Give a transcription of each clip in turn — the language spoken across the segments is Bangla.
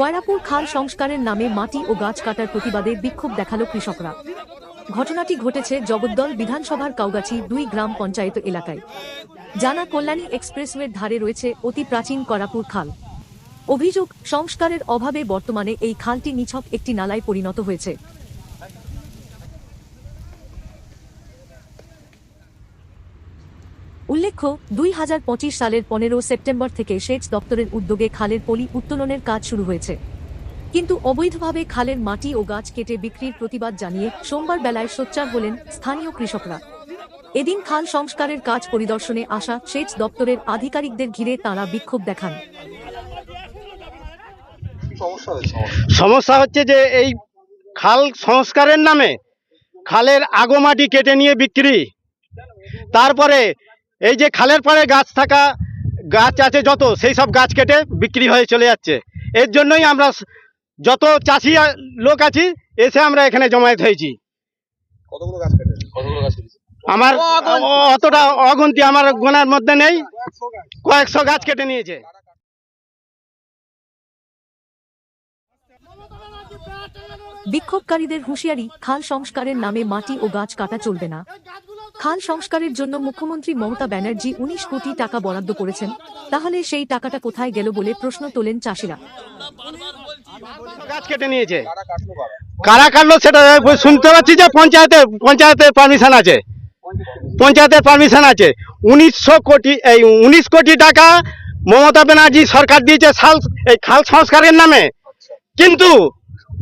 কয়রাপুর খাল সংস্কারের নামে মাটি ও গাছ কাটার প্রতিবাদে বিক্ষোভ দেখাল কৃষকরা। ঘটনাটি ঘটেছে জগদ্দল বিধানসভার কাউগাছি দুই গ্রাম পঞ্চায়েত এলাকায়। জানা কল্যাণী এক্সপ্রেসওয়ের ধারে রয়েছে অতি প্রাচীন করাপুর খাল। অভিযোগ, সংস্কারের অভাবে বর্তমানে এই খালটি নিছক একটি নালায় পরিণত হয়েছে। উল্লেখ্য দুই হাজার পঁচিশ সালের পনেরো সেপ্টেম্বর থেকে সেচ দপ্তরের উদ্যোগে খালের পলি উত্তোলনের কাজ শুরু হয়েছে। কিন্তু অবৈধভাবে খালের মাটি ও গাছ কেটে বিক্রির প্রতিবাদ জানিয়ে সোমবার বেলায় সোচ্চার হলেন স্থানীয় কৃষকরা। এদিন খাল সংস্কারের কাজ পরিদর্শনে আসা সেচ দপ্তরের আধিকারিকদের ঘিরে তারা বিক্ষোভ দেখান। সমস্যা সমস্যা হচ্ছে যে এই খাল সংস্কারের নামে খালের আগমাটি কেটে নিয়ে বিক্রি তারপরে এই যে খালের পাড়ে গাছ থাকা গাছ আছে যত সেই সব গাছ কেটে বিক্রি হয়ে চলে যাচ্ছে। এর জন্যই আমরা যত চাষি লোক আছি এসে আমরা এখানে জমায়েত হয়েছি। কতগুলো গাছ কেটেছে? কতগুলো গাছ কেটেছে? আমার অতটা অগন্তি আমার গোনার মধ্যে নেই। কয়েকশো গাছ কেটে নিয়েছে। বিক্ষোভকারীদের হুঁশিয়ারি, খাল সংস্কারের নামে মাটি ও গাছ কাটা চলবে না। খাল সংস্কারের জন্য মুখ্যমন্ত্রী মমতা ব্যানার্জি উনিশ কোটি টাকা বরাদ্দ করেছেন। তাহলে সেই টাকাটা কোথায় গেল বলে প্রশ্ন তোলেন চাষিরা। গাছ কেটে নিয়েছে। কারা কাটলো সেটা শুনতে পাচ্ছি যে পঞ্চায়েতের পঞ্চায়েতের পারমিশন আছে। পঞ্চায়েতের পারমিশন আছে। উনিশশো কোটি, এই উনিশ কোটি টাকা মমতা ব্যানার্জি সরকার দিয়েছে খাল এই খাল সংস্কারের নামে। কিন্তু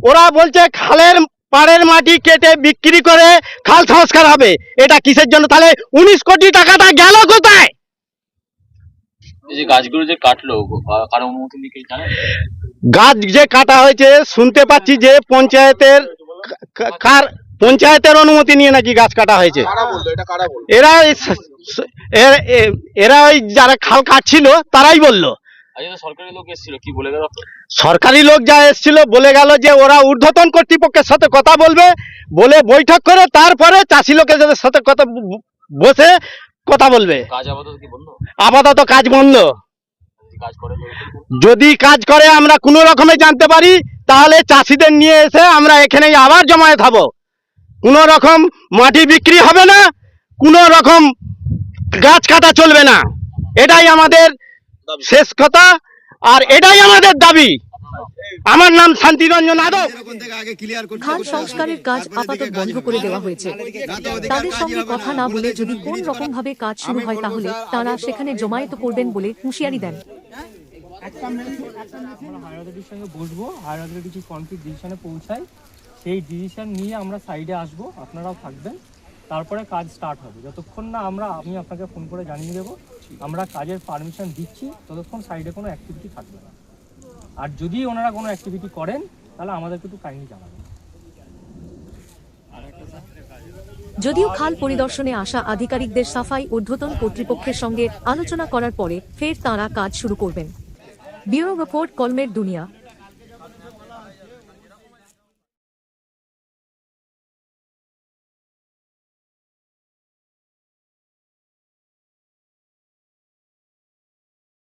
ওরা বলছে খালের পাড়ের মাটি কেটে বিক্রি করে খাল সংস্কার হবে। এটা কিসের জন্য? তাহলে উনিশ কোটি টাকাটা গেল কোথায়? এই যে গাছগুলো যে কাটলো কারও অনুমতি নিয়ে কি জানেন? গাছ যে কাটা হয়েছে শুনতে পাচ্ছি যে পঞ্চায়েতের কার পঞ্চায়েতের অনুমতি নিয়ে নাকি গাছ কাটা হয়েছে। কারা বলল? এটা কারা বলল? এরা এরা ওই যারা খাল কাটছিল তারাই বলল। সরকারি লোক যা এসেছিল বলে গেল যে ওরা ঊর্ধ্বতন কর্তৃপক্ষের সাথে কথা বলবে বলে বৈঠক করে তারপরে চাষি লোকের সাথে কথা বসে কথা বলবে। আপাতত কাজ বন্ধ। যদি কাজ করে যদি কাজ করে আমরা কোনো রকমে জানতে পারি তাহলে চাষিদের নিয়ে এসে আমরা এখানেই আবার জমায়েত হব। কোনো রকম মাটি বিক্রি হবে না কোনো রকম গাছ কাটা চলবে না। এটাই আমাদের শেষ কথা আর এটাই আমাদের দাবি। আমার নাম শান্তিরঞ্জন যাদব খাল সংস্কারের কাজ আপাতত বন্ধ করে দেওয়া হয়েছে। তাদের সঙ্গে কথা না বলে যদি কোন রকম ভাবে কাজ শুরু হয় তাহলে তারা সেখানে জমায়েত করবেন বলে হুঁশিয়ারি দেন। আমরা সঙ্গে বসবো হায়ার কিছু কনফ্লিক্ট ডিসিশনে পৌঁছাই। সেই ডিসিশন নিয়ে আমরা সাইডে আসব। আপনারাও থাকবেন। তারপরে কাজ স্টার্ট হবে। যতক্ষণ না আমরা, আমি আপনাকে ফোন করে জানিয়ে দেবো, আমরা কাজের পারমিশন দিচ্ছি, ততক্ষণ সাইডে কোনো অ্যাক্টিভিটি থাকবে না। আর যদি ওনারা কোনো অ্যাক্টিভিটি করেন, তাহলে আমাদেরকে একটু কাইন্ডলি জানাবেন। যদিও খাল পরিদর্শনে আসা আধিকারিকদের সাফাই ঊর্ধ্বতন কর্তৃপক্ষের সঙ্গে আলোচনা করার পরে ফের তাঁরা কাজ শুরু করবেন। ব্যুরো রিপোর্ট কলমের দুনিয়া।